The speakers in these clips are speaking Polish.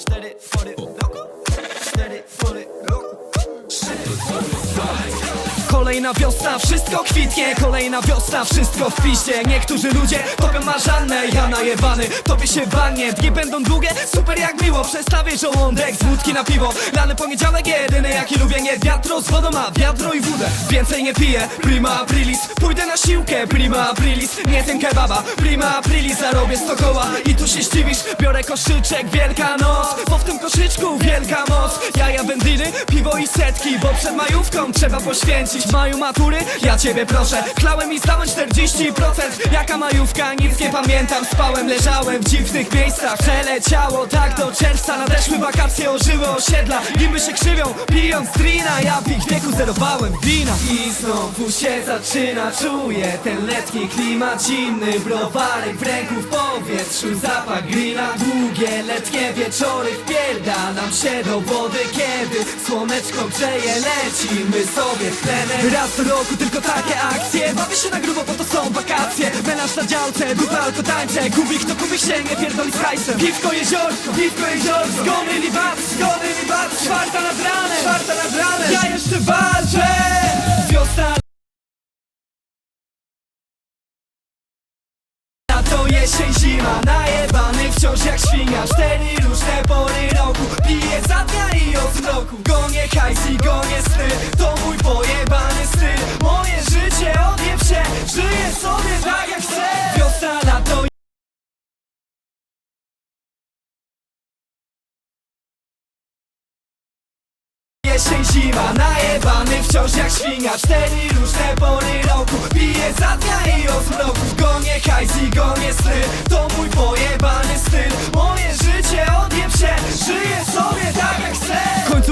Cztery pory roku. Cztery pory roku Kolejna wiosna, wszystko kwitnie. Kolejna wiosna, wszystko w piście Niektórzy ludzie topią marzannę Ja najebany, topię się w Dni będą długie, super jak miło Przestawię żołądek. Z wódki na piwo Lany poniedziałek jedyny jaki lubię. Nie wiatro z wodą, a wiadro i wódę. Więcej nie piję, prima aprilis. Pójdę na siłkę, prima aprilis. Nie ten kebaba, prima aprilis. Zarobię sto koła i tu się zdziwisz. Biorę koszyczek, wielka noc Bo w tym koszyczku wielka moc. Jaja wędliny, piwo i setki Bo przed majówką trzeba poświęcić Matury, ja ciebie proszę. Klałem i zdałem 40% Jaka majówka, nic nie pamiętam. Spałem, leżałem w dziwnych miejscach. Przeleciało tak do czerwca. Nadeszły wakacje, ożyły osiedla. Gimby się krzywią, pijąc drina. Ja w ich wieku zerowałem wina. I znowu się zaczyna. Czuję ten letni klimat. Zimny Browarek w ręku w powietrzu. Zapach grilla. Długie letnie wieczory. Wpierda nam się do wody Kiedy słoneczko grzeje. Lecimy sobie w plener Raz do roku tylko takie akcje. Bawię się na grubo, bo to są wakacje. Menaż na działce, dupę alko tańce. Kubik to kubik się nie pierdoli z hajsem. Piwko jeziorko, piwko jeziorko. Zgony mi bat, zgony mi bat Czwarta nad ranem, czwarta nad ranem. Ja jeszcze walczę. Wiosna A to jesień, zima, najebany wciąż jak świnia. Cztery różne pory roku Piję za dnia i od zmroku Gonię hajs i gonię sny. To mój pojebany styl. Moje życie odjeb się Żyję sobie tak jak chcę. Wiosna, lato Jesień, zima, najebany wciąż jak świnia. Cztery różne pory roku Piję za dnia i od zmroku Gonię hajs i gonię sny To mój pojebany styl. Moje życie odjeb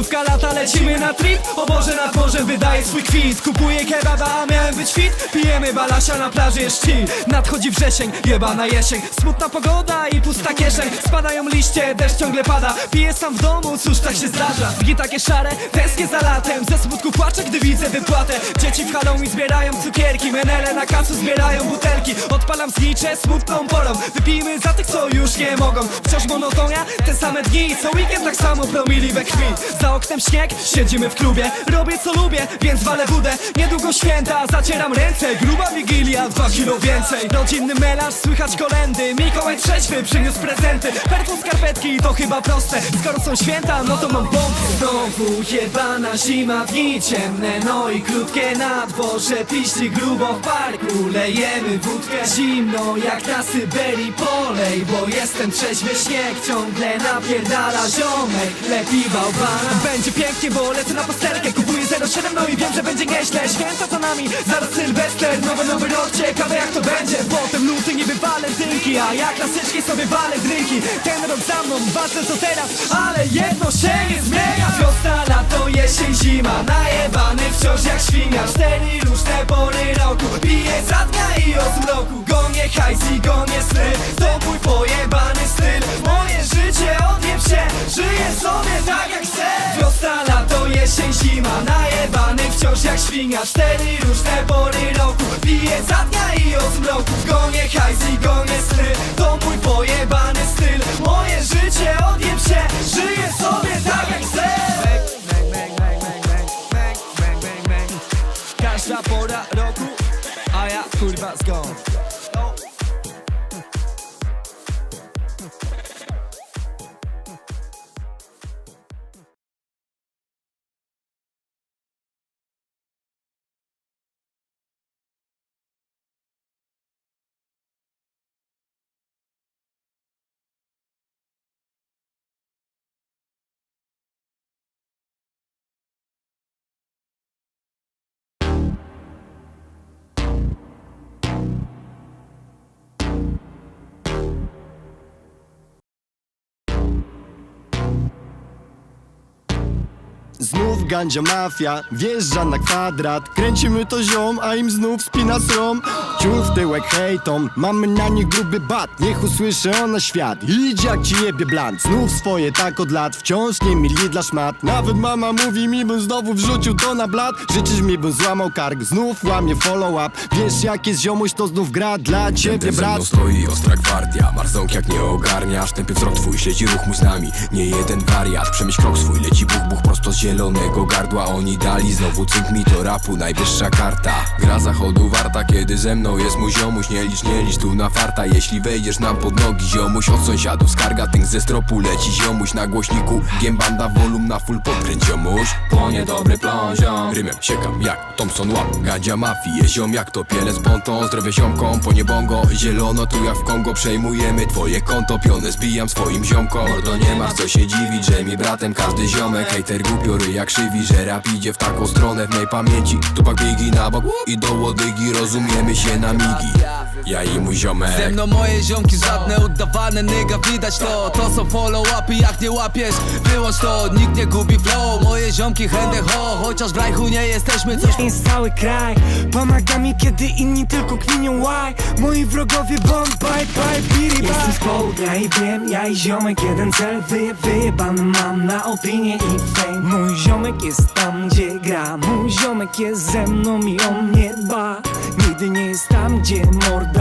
Końcówka lata, lecimy na trip. O Boże, nad morzem wydaje swój kwit. Kupuję kebaba, a miałem być fit. Pijemy balasia, na plaży jest chill. Nadchodzi wrzesień, jebana jesień. Smutna pogoda i pusta kieszeń. Spadają liście, deszcz ciągle pada. Piję sam w domu, cóż tak się zdarza. Dni takie szare, tęsknię za latem. Ze smutku płaczę, gdy widzę wypłatę. Dzieci w Halloween zbierają cukierki. Menele na kacu zbierają butelki. Odpalam znicze smutną porą. Wypijmy za tych, co już nie mogą. Wciąż monotonia, te same dni. Co weekend tak samo promili we krwi. Za oknem śnieg, siedzimy w klubie Robię co lubię, więc walę wódę Niedługo święta, zacieram ręce. Gruba wigilia, dwa kilo więcej. Rodzinny melarz, słychać kolendy Mikołaj trzeźwy przyniósł prezenty. Perfum skarpetki, to chyba proste. Skoro są święta, no to mam bombę Znowu jebana zima, dni ciemne No i krótkie na dworze. Grubo w parku Lejemy wódkę zimno Jak na Syberii polej. Bo jestem trzeźwy śnieg Ciągle napierdala ziomek. Lepi bałwana Będzie pięknie, bo lecę na pastelkę Kupuję 07, no i wiem, że będzie nieźle. Święta za nami, zaraz Sylwester Nowy, nowy rok, ciekawe jak to będzie. Potem luty niby walentynki A ja klasycznie sobie walę drinki. Ten rok za mną, ważne co teraz Ale jedno się nie zmienia. Wiosna, lato, jesień, zima Najebany wciąż jak świnia. Cztery różne pory roku Piję za dnia i od zmroku Gonię hajs i gonię sny To mój pojebany styl się Żyję sobie tak jak chcę. Wiosna, lato, jesień, zima Najebany wciąż jak świnia. Cztery różne pory roku Piję za dnia i od zmroku Gonię hajs i gonię sny To mój pojebany styl Znów gandzia mafia, wjeżdża na kwadrat. Kręcimy to ziom, a im znów spina srom Ciul w tyłek hejtom, mamy na nich gruby bat. Niech usłyszy ona świat, idź jak ci jebie bland Znów swoje tak od lat, wciąż nie mili dla szmat. Nawet mama mówi mi, bym znowu wrzucił to na blat. Życzysz mi, bym złamał kark, znów łamie follow up Wiesz jak jest ziomuś, to znów gra dla ciebie brat. stoi ostra gwardia. Marzonk jak nie ogarniasz Tępy wzrok twój, śledzi ruch mój z nami. Nie jeden wariat, przemyśl krok swój Leci buch, buch prosto z zielonego gardła Oni dali. Znowu cynk mi do rapu Najwyższa karta. Gra zachodu warta, kiedy ze mną jest mój ziomuś. Nie licz, nie licz tu na farta. Jeśli wejdziesz nam pod nogi ziomuś Od sąsiadów skarga, tynk ze stropu leci ziomuś Na głośniku, giembanda volum na full podkręć ziomuś. Płonie dobry plon ziom. Rymem siekam jak Thompson łap. Gadzia mafii, je ziom jak to pielec ponton Zdrowie ziomkom, po niebongo. Zielono tu jak w Kongo. Przejmujemy twoje konto, pionę zbijam swoim ziomkom. Mordo nie masz co się dziwić, że mi bratem każdy ziomek. Hejter jak krzywi, że rap idzie w taką stronę W mej pamięci, tupak bigi na bok I do łodygi, rozumiemy się na migi Ja i mój ziomek. Ze mną moje ziomki żadne udawane nyga widać to. To są follow-upy jak nie łapiesz Wyłącz to, nikt nie gubi flow Moje ziomki chętne ho. Chociaż w rajchu nie jesteśmy coś jest cały kraj. Pomaga mi, kiedy inni tylko kminią why Moi wrogowie bądź bye bye biri Jestem z południa i wiem, ja i ziomek jeden cel Wyje, wyjebany mam na opinię i fame. Mój ziomek jest tam, gdzie gra. Mój ziomek jest ze mną i o mnie dba Nigdy nie jest tam, gdzie morda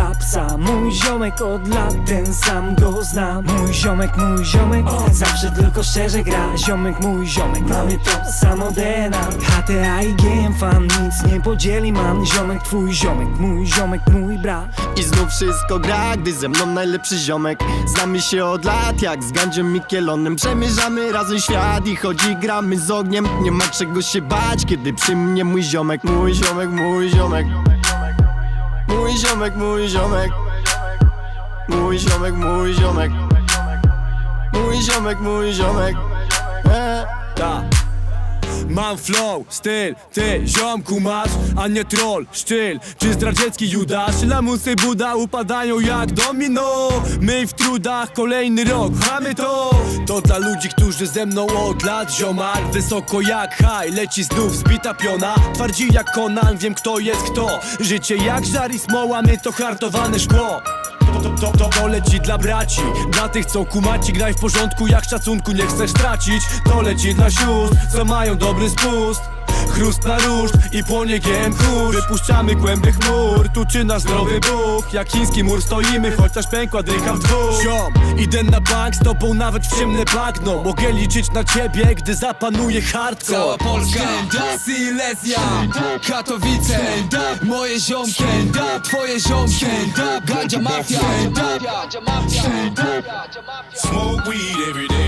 Mój ziomek od lat ten sam go zna Mój ziomek, mój ziomek Zawsze tylko szczerze gra. Ziomek, mój ziomek Mamy to samo DNA HTA i GM fan Nic nie podzieli man Ziomek, twój ziomek Mój ziomek, mój brat. I znów wszystko gra, gdy ze mną najlepszy ziomek. Znamy się od lat, jak z Gandziem Mikielonem Przemierzamy razem świat i chodzi gramy z ogniem. Nie ma czego się bać, kiedy przy mnie mój ziomek Mój ziomek, mój ziomek Mój ziomek, mój ziomek Mój ziomek, mój ziomek Mój ziomek, mój ziomek e. Ta. Mam flow, styl, ty ziomku masz, a nie troll, sztyl. Czy zdradziecki Judasz, lamusy Buda upadają jak domino. My w trudach, kolejny rok, mamy to. To dla ludzi, którzy ze mną od lat ziomal Wysoko jak high, leci znów zbita piona Twardzi jak Conan, wiem kto jest kto. Życie jak żar i smoła, my to hartowane szkło to, to, to, to leci dla braci. Dla tych co kumaci graj w porządku Jak szacunku nie chcesz tracić. To leci dla sióstr co mają dobry spust Chrust na ruszt i płonie kurz. Wypuszczamy kłęby chmur. Tu czy nasz zdrowy Bóg. Jak chiński mur stoimy Chociaż pękła drycha w dwóch. Ziom, idę na bank z tobą nawet w ciemne bagno Mogę liczyć na ciebie Gdy zapanuje hardcore. Cała Polska, Silesia, Katowice, moje ziomki, twoje ziomki, Gadzia Mafia, Smoke weed every day,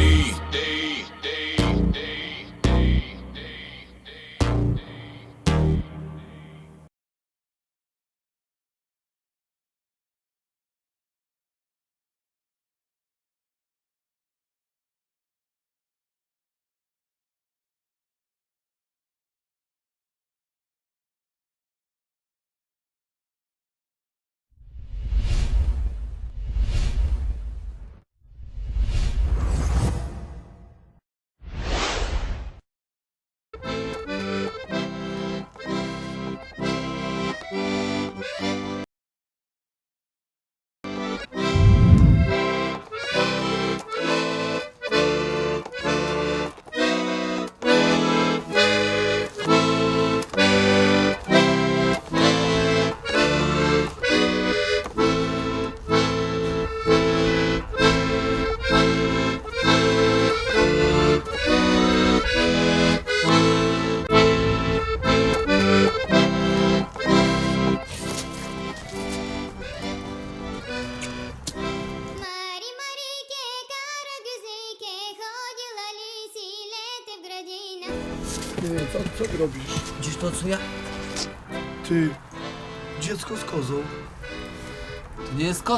Nie, co, co ty robisz? Gdzieś to co ja? Ty, dziecko z kozą. To nie jest koza.